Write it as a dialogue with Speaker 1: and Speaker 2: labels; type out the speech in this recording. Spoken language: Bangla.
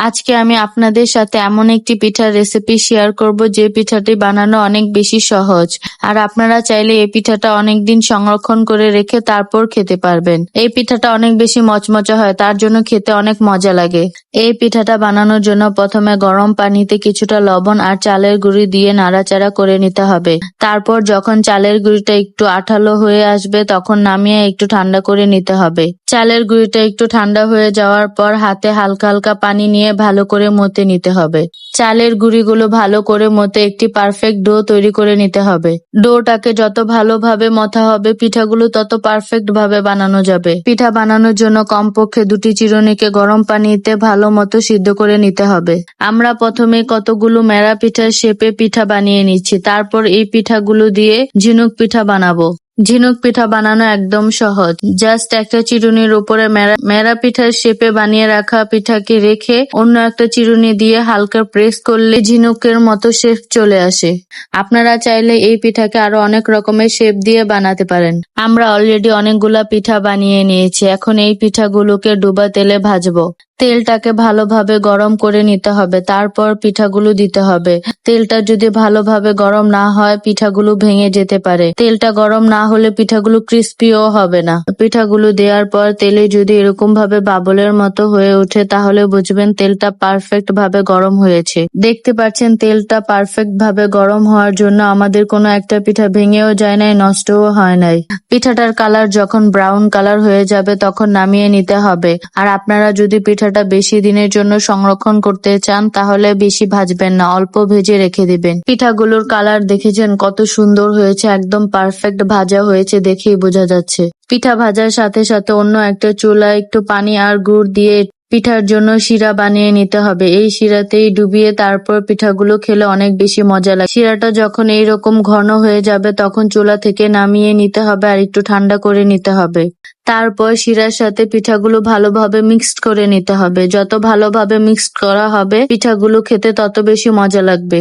Speaker 1: আজকে আমি আপনাদের সাথে এমন একটি পিঠার রেসিপি শেয়ার করব যে পিঠাটি বানানো অনেক বেশি সহজ। আর আপনারা চাইলে এই পিঠাটা অনেক দিন সংরক্ষণ করে রেখে তারপর খেতে পারবেন। এই পিঠাটা অনেক বেশি মচমচে হয়, তার জন্য খেতে অনেক মজা লাগে। এই পিঠাটা বানানোর জন্য প্রথমে গরম পানিতে কিছুটা লবণ আর চালের গুঁড়ি দিয়ে নাড়াচাড়া করে নিতে হবে। তারপর যখন চালের গুঁড়িটা একটু আঠালো হয়ে আসবে, তখন নামিয়ে একটু ঠান্ডা করে নিতে হবে। চালের গুঁড়িটা একটু ঠান্ডা হয়ে যাওয়ার পর হাতে হালকা হালকা পানি নিয়ে ভালো করে মতে নিতে হবে। চালের গুঁড়িগুলো ভালো করে মতে একটি পারফেক্ট ডো তৈরি করে নিতে হবে। ডোটাকে যত ভালোভাবে মথা হবে, পিঠাগুলো তত পারফেক্ট ভাবে বানানো যাবে। পিঠা বানানোর জন্য কমপক্ষে দুটি চিরুনিকে গরম পানিতে ভালো মতো সিদ্ধ করে নিতে হবে। আমরা প্রথমে কতগুলো মেরা পিঠার শেপে পিঠা বানিয়ে নিচ্ছি। তারপর এই পিঠাগুলো দিয়ে ঝিনুক পিঠা বানাবো। ঝিনুক পিঠা বানানো একদম সহজ। জাস্ট একটা চিরুনির উপরে মেরা পিঠার শেপে বানিয়ে রাখা পিঠাকে রেখে অন্য একটা চিরুনি দিয়ে হালকা প্রেস করলে ঝিনুকের মতো শেপ চলে আসে। আপনারা চাইলে এই পিঠাকে আরও অনেক রকমের শেপ দিয়ে বানাতে পারেন। আমরা অলরেডি অনেকগুলা পিঠা বানিয়ে নিয়েছি। এখন এই পিঠাগুলোকে ডুবা তেলে ভাজবো। তেলটাকে ভালোভাবে গরম করে নিতে হবে, তারপর পিঠাগুলো দিতে হবে। তেলটা যদি ভালোভাবে গরম না হয়, পিঠাগুলো ভেঙে যেতে পারে। তেলটা গরম না হলে পিঠাগুলো ক্রিস্পিও হবে না। পিঠাগুলো দেওয়ার পর তেলে যদি এরকম ভাবে বাবলের মতো হয়ে ওঠে, তাহলে বুঝবেন তেলটা পারফেক্ট ভাবে গরম হয়েছে। দেখতে পাচ্ছেন, তেলটা পারফেক্ট ভাবে গরম হওয়ার জন্য আমাদের কোনো একটা পিঠা ভেঙেও যায় নাই, নষ্টও হয় নাই। পিঠাটার কালার যখন ব্রাউন কালার হয়ে যাবে, তখন নামিয়ে নিতে হবে। আর আপনারা যদি পিঠাটা বেশি দিনের জন্য সংরক্ষণ করতে চান, তাহলে বেশি ভাজবেন না, অল্প ভেজে রেখে দিবেন। পিঠাগুলোর কালার দেখেছেন, কত সুন্দর হয়েছে, একদম পারফেক্ট ভাজা হয়েছে দেখেই বোঝা যাচ্ছে। পিঠা ভাজার সাথে সাথে অন্য একটা চুলায় একটু পানি আর গুড় দিয়ে পিঠার জন্য শিরা বানিয়ে নিতে হবে। এই শিরাতেই ডুবিয়ে তারপর পিঠাগুলো খেলে অনেক বেশি মজা লাগে। শিরাটা যখন এইরকম ঘন হয়ে যাবে, তখন চুলা থেকে নামিয়ে নিতে হবে আর একটু ঠান্ডা করে নিতে হবে। তারপর শিরার সাথে পিঠাগুলো ভালোভাবে মিক্সড করে নিতে হবে। যত ভালোভাবে মিক্সড করা হবে, পিঠাগুলো খেতে তত বেশি মজা লাগবে।